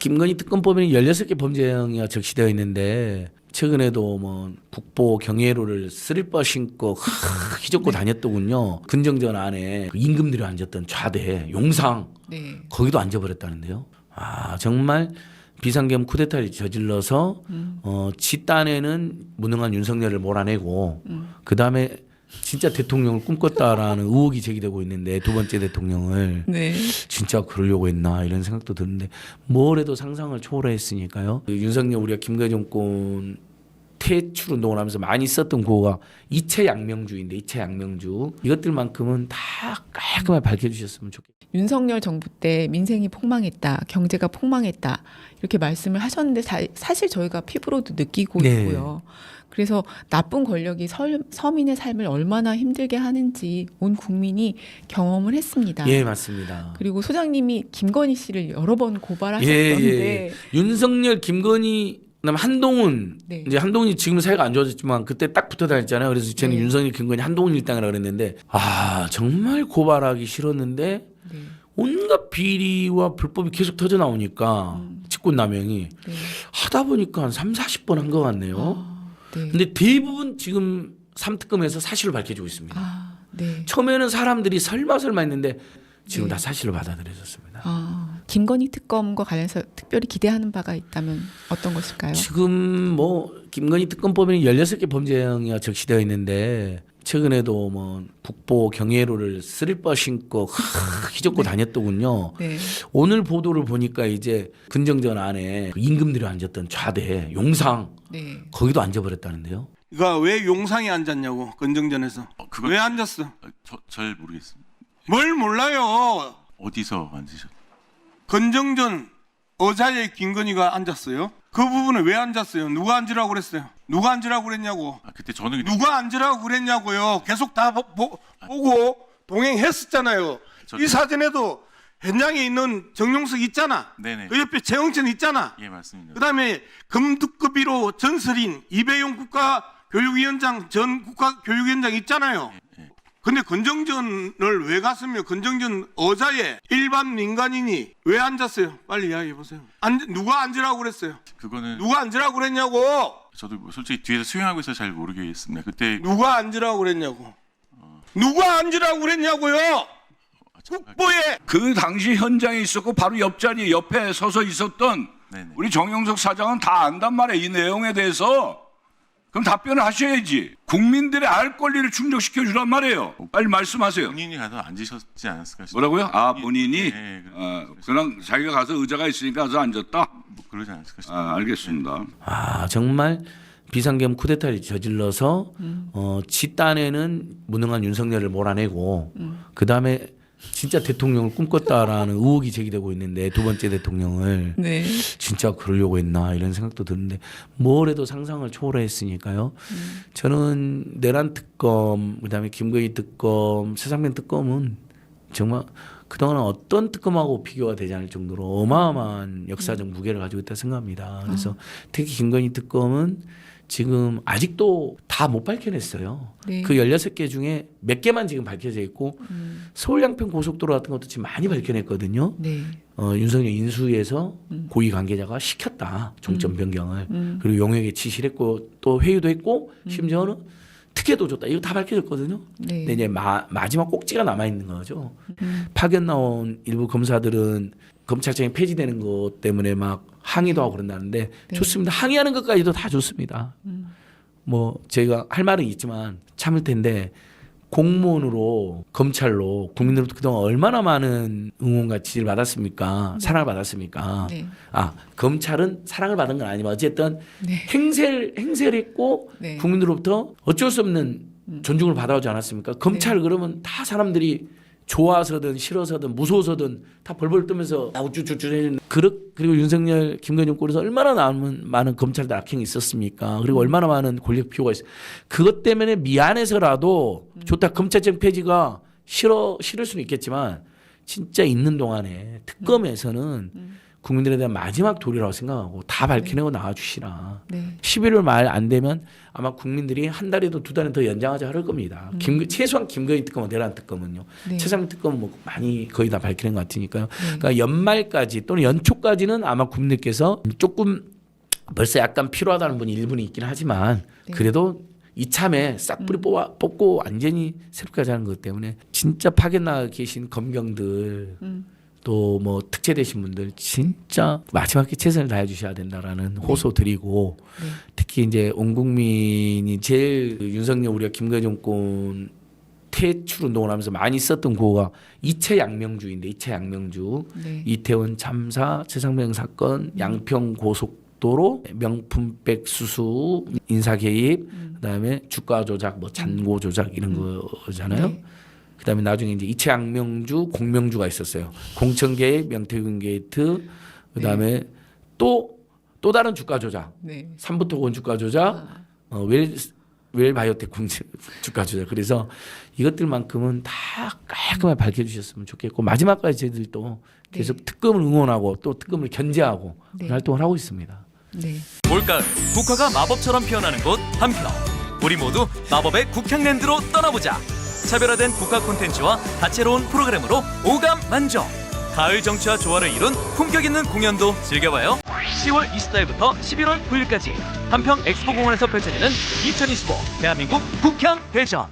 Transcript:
김건희 특검법에는 16개 범죄 행위가 적시되어 있는데 최근에도 뭐 국보 경회로를 슬리퍼 신고 휘젓고 다녔더군요. 군정전 안에 그 임금들이 앉았던 좌대 용상 네. 거기도 앉아버렸다는데요. 아 정말 비상계엄 쿠데타를 저질러서 어, 지 딴에는 무능한 윤석열을 몰아내고 그 다음에 진짜 대통령을 꿈꿨다라는 의혹이 제기되고 있는데 두 번째 대통령을 네. 진짜 그러려고 했나 이런 생각도 드는데 뭘 해도 상상을 초월했으니까요. 그 윤석열 우리가 김건희 정 권 퇴출 운동을 하면서 많이 썼던 구호가 이체 양명주인데 이체 양명주 이것들만큼은 다 깔끔하게 밝혀주셨으면 좋겠어요. 윤석열 정부 때 민생이 폭망했다, 경제가 폭망했다 이렇게 말씀을 하셨는데 사, 사실 저희가 피부로도 느끼고 네. 있고요. 그래서 나쁜 권력이 설, 서민의 삶을 얼마나 힘들게 하는지 온 국민이 경험을 했습니다. 예 맞습니다. 그리고 소장님이 김건희 씨를 여러 번 예, 고발하셨던데 예. 윤석열, 김건희, 그다음 한동훈. 네. 이제 한동훈이 지금 사이가 안 좋아졌지만 그때 딱 붙어 다녔잖아요. 그래서 저는 네. 윤석열, 김건희, 한동훈 일당이라 그랬는데 아 정말 고발하기 싫었는데 네. 온갖 비리와 불법이 계속 터져 나오니까 직권 남용이 네. 하다 보니까 한 3, 40번 한 것 같네요. 아, 네. 근데 대부분 지금 삼특검에서 사실을 밝혀주고 있습니다. 아, 네. 처음에는 사람들이 설마 설마 했는데 지금 네. 다 사실로 받아들여졌습니다. 아, 김건희 특검과 관련해서 특별히 기대하는 바가 있다면 어떤 것일까요? 지금 뭐 김건희 특검법에는 16개 범죄 행위가 적시되어 있는데 최근에도 뭐 국보 경회로를 슬리퍼 신고 휘젓고 다녔더군요. 네. 오늘 보도를 보니까 이제 군정전 안에 그 임금들이 앉았던 좌대 용상 네. 거기도 앉아버렸다는데요. 그러니까 왜 용상이 앉았냐고 건정전에서 어, 왜 앉았어? 어, 저, 잘 모르겠습니다. 뭘 몰라요? 어디서 앉으셨? 건정전 의자에 김건희가 앉았어요. 그 부분에 왜 앉았어요? 누가 앉으라고 그랬어요? 누가 앉으라고 그랬냐고? 아 그때 저는 누가 앉으라고 그랬냐고요? 계속 다 보, 보, 보고 동행했었잖아요. 저- 이 사진에도 현장에 있는 정용석 있잖아. 네네. 그 옆에 최영천 있잖아. 예 맞습니다. 그다음에 금두급비로 전설인 이배용 국가교육위원장 전 국가교육위원장 있잖아요. 예. 근데 건정전을 왜 갔으며 건정전 의자에 일반 민간인이 왜 앉았어요? 빨리 이야기해 보세요. 앉, 누가 앉으라고 그랬어요? 그거는 누가 앉으라고 그랬냐고? 저도 뭐 솔직히 뒤에서 수행하고 있어 잘 모르겠습니다. 그때 누가 앉으라고 그랬냐고? 누가 앉으라고 그랬냐고요? 아, 국보에 그 당시 현장에 있었고 바로 옆자리 옆에 서서 있었던 네네. 우리 정영석 사장은 다 안단 말이에요. 이 내용에 대해서. 그럼 답변을 하셔야지. 국민들의 알 권리를 충족시켜 주란 말이에요. 빨리 말씀하세요. 본인이 가서 앉으셨지 않았을까 싶 뭐라고요? 아 본인이 네, 그- 어, 그냥 자기가 가서 의자가 있으니까 가서 앉았다. 뭐 그러지 않았을까 싶 아, 알겠습니다. 아 정말 비상계엄 쿠데타를 저질러서 어, 지 딴에는 무능한 윤석열을 몰아내고 그 다음에 진짜 대통령을 꿈꿨다라는 의혹이 제기되고 있는데 두 번째 대통령을 네. 진짜 그러려고 했나 이런 생각도 드는데 뭘 해도 상상을 초월했으니까요. 저는 내란 특검 그다음에 김건희 특검 세상면 특검은 정말 그동안 어떤 특검하고 비교가 되지 않을 정도로 어마어마한 역사적 무게를 가지고 있다 생각합니다. 그래서 특히 김건희 특검은 지금 아직도 다 못 밝혀냈어요. 네. 그 16개 중에 몇 개만 지금 밝혀져 있고 서울 양평 고속도로 같은 것도 지금 많이 밝혀냈거든요. 네. 어, 윤석열 인수위에서 고위 관계자가 시켰다 종점 변경을 그리고 용역에 지시를 했고 또 회의도 했고 심지어는 특혜도 줬다 이거 다 밝혀졌거든요. 네. 근데 이제 마, 마지막 꼭지가 남아 있는 거죠. 파견 나온 일부 검사들은 검찰청이 폐지되는 것 때문에 막 항의도 하고 그런다는데 좋습니다. 항의하는 것까지도 다 좋습니다. 뭐 제가 할 말은 있지만 참을 텐데 공무원으로 검찰로 국민들로부터 그동안 얼마나 많은 응원과 지지를 받았습니까? 사랑을 받았습니까? 네. 아 검찰은 사랑을 받은 건 아니지만 어쨌든 네. 행세를 행세를 했고 네. 국민들로부터 어쩔 수 없는 존중을 받아오지 않았습니까? 검찰 네. 그러면 다 사람들이 좋아서든 싫어서든 무서워서든 다 벌벌 떠면서 우쭈쭈쭈 그렇 그리고 윤석열 김건희 정권에서 얼마나 많은 많은 검찰들 악행이 있었습니까? 그리고 얼마나 많은 권력 피우가 있어. 그것 때문에 미안해서라도 좋다 검찰청 폐지가 싫어 싫을 수는 있겠지만 진짜 있는 동안에 특검에서는 국민들에 대한 마지막 도리라고 생각하고 다 밝혀내고 나와주시라. 네. 11월 말 안 되면 아마 국민들이 한 달에도 두 달에 더 연장하자 할 겁니다. 김, 최소한 김건희 특검은 내란 특검은요. 네. 최상 특검은 뭐 많이 거의 다 밝히는 것 같으니까요. 그러니까 연말까지 또는 연초까지는 아마 국민들께서 조금 벌써 약간 피로하다는 분이 일부는 있긴 하지만 네. 그래도 이참에 싹 뿌리 뽑아, 뽑고 완전히 새롭게 하자는 것 때문에 진짜 파견 나가 계신 검경들 음. 또 뭐 특채되신 분들 진짜 마지막에 최선을 다해 주셔야 된다라는 호소 드리고 네. 특히 이제 온 국민이 제일 그 윤석열 우리가 김건희 정권 퇴출 운동을 하면서 많이 썼던 구호가 이채 양명주인데 이채 양명주 네. 이태원 참사 최상병 사건 양평 고속도로 명품백 수수 인사 개입 그다음에 주가 조작 뭐 잔고 조작 이런 거잖아요. 네. 그다음에 나중에 이제 이채양명주 공명주가 있었어요. 공천 개입 명태균 게이트 그다음에 또또 다른 주가 조작 네. 삼부토건 주가 조작 아, 어, 웰, 웰 바이오텍 공지 주가 조작. 그래서 이것들만큼은 다 깔끔하게 밝혀주셨으면 좋겠고 마지막까지 저희들도 계속 특검을 응원하고 또 특검을 견제하고 네. 활동을 하고 있습니다. 네. 올가을 국화가 마법처럼 피어나는 곳 한평 우리 모두 마법의 국향랜드로 떠나보자 차별화된 국화 콘텐츠와 다채로운 프로그램으로 오감 만족 가을 정취와 조화를 이룬 품격 있는 공연도 즐겨봐요. 10월 24일부터 11월 9일까지 한평 엑스포 공원에서 펼쳐지는 2025 대한민국 국향 대전